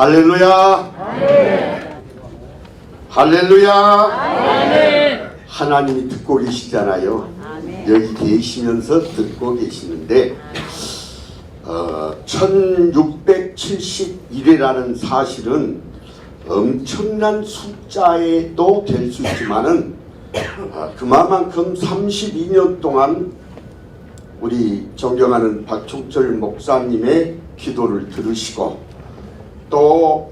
할렐루야. 할렐루야. 하나님이 듣고 계시잖아요. 여기 계시면서 듣고 계시는데 어, 1671회라는 사실은 엄청난 숫자에도 될 수 있지만은 아, 그만큼 32년 동안 우리 존경하는 박종철 목사님의 기도를 들으시고 또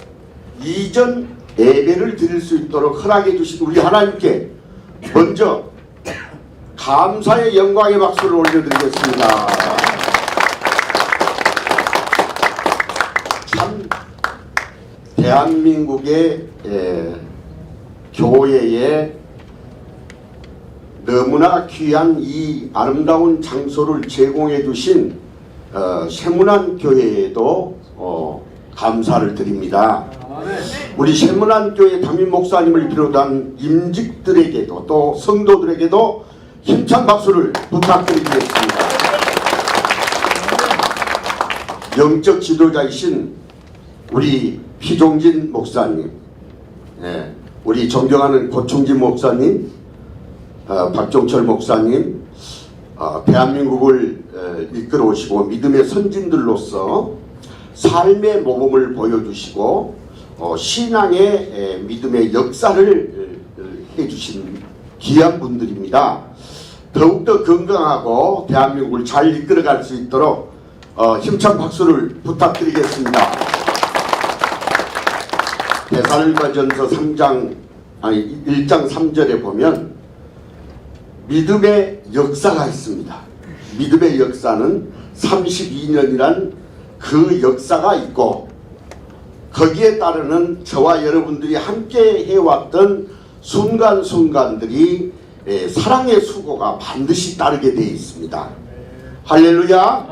이전 예배를 드릴 수 있도록 허락해 주신 우리 하나님께 먼저 감사의 영광의 박수를 올려드리겠습니다. 참 대한민국의 에, 교회에 너무나 귀한 이 아름다운 장소를 제공해 주신 어, 세문안 교회에도 어, 감사를 드립니다. 우리 세문안 교회 담임 목사님을 비롯한 임직들에게도 또 성도들에게도 힘찬 박수를 부탁드리겠습니다. 영적 지도자이신 우리 피종진 목사님, 예, 우리 존경하는 고충진 목사님, 어, 박종철 목사님, 어, 대한민국을 어, 이끌어 오시고 믿음의 선진들로서 삶의 모범을 보여주시고 어, 신앙의 에, 믿음의 역사를 해주신 귀한 분들입니다. 더욱더 건강하고 대한민국을 잘 이끌어갈 수 있도록 어, 힘찬 박수를 부탁드리겠습니다. 대살과전서 3장 아니 1장 3절에 보면 믿음의 역사가 있습니다. 믿음의 역사는 32년이란 그 역사가 있고 거기에 따르는 저와 여러분들이 함께 해왔던 순간순간들이 예, 사랑의 수고가 반드시 따르게 되어 있습니다. 할렐루야.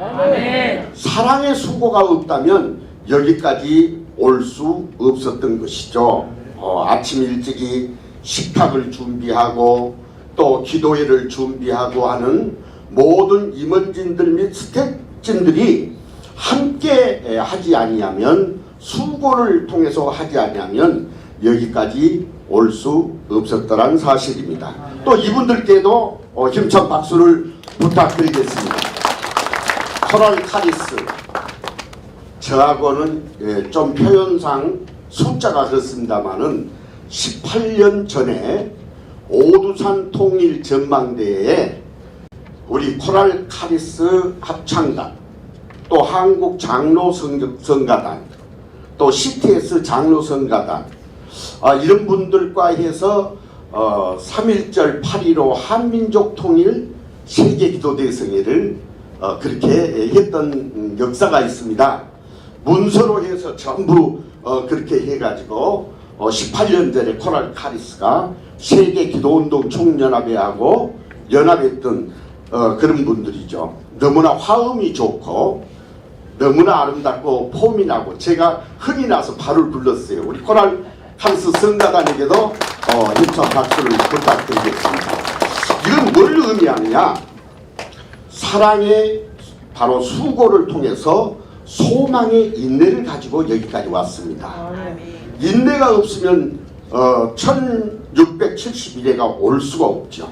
사랑의 수고가 없다면 여기까지 올 수 없었던 것이죠. 어, 아침 일찍이 식탁을 준비하고 또 기도회를 준비하고 하는 모든 임원진들 및 스태프진들이 함께 에, 하지 아니하면 수고를 통해서 하지 아니하면 여기까지 올 수 없었더란 사실입니다. 또 이분들께도 어, 힘찬 박수를 부탁드리겠습니다. 코랄 카리스 저하고는 예, 좀 표현상 숫자가 그렇습니다만은 18년 전에 오두산 통일 전망대에 우리 코랄 카리스 합창단 또 한국 장로 성- 성가단 또 CTS 장로 성가단 아, 이런 분들과 해서 어, 3.1절 8.15 한민족 통일 세계 기도 대성회를 어, 그렇게 했던 음, 역사가 있습니다. 문서로 해서 전부 어, 그렇게 해가지고 어, 18년 전에 코랄 카리스가 세계 기도운동 총연합회하고 연합했던 어, 그런 분들이죠. 너무나 화음이 좋고 너무나 아름답고 폼이 나고 제가 흥이 나서 발을 불렀어요. 우리 코랄 카리스 성가단에게도 어, 힘찬 박수를 부탁드리겠습니다. 이건 뭘 의미하느냐? 사랑의 바로 수고를 통해서 소망의 인내를 가지고 여기까지 왔습니다. 인내가 없으면 어, 1671회가 올 수가 없죠.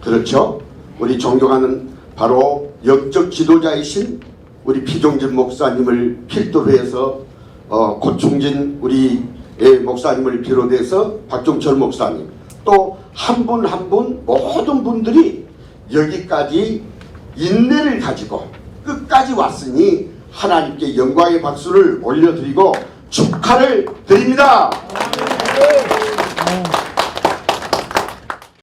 그렇죠? 우리 존경하는 바로 영적 지도자이신 우리 피종진 목사님을 필두로 해서 어, 고충진 우리 예, 목사님을 비롯해서 박종철 목사님 또 한 분 한 분 모든 분들이 여기까지 인내를 가지고 끝까지 왔으니 하나님께 영광의 박수를 올려드리고 축하를 드립니다.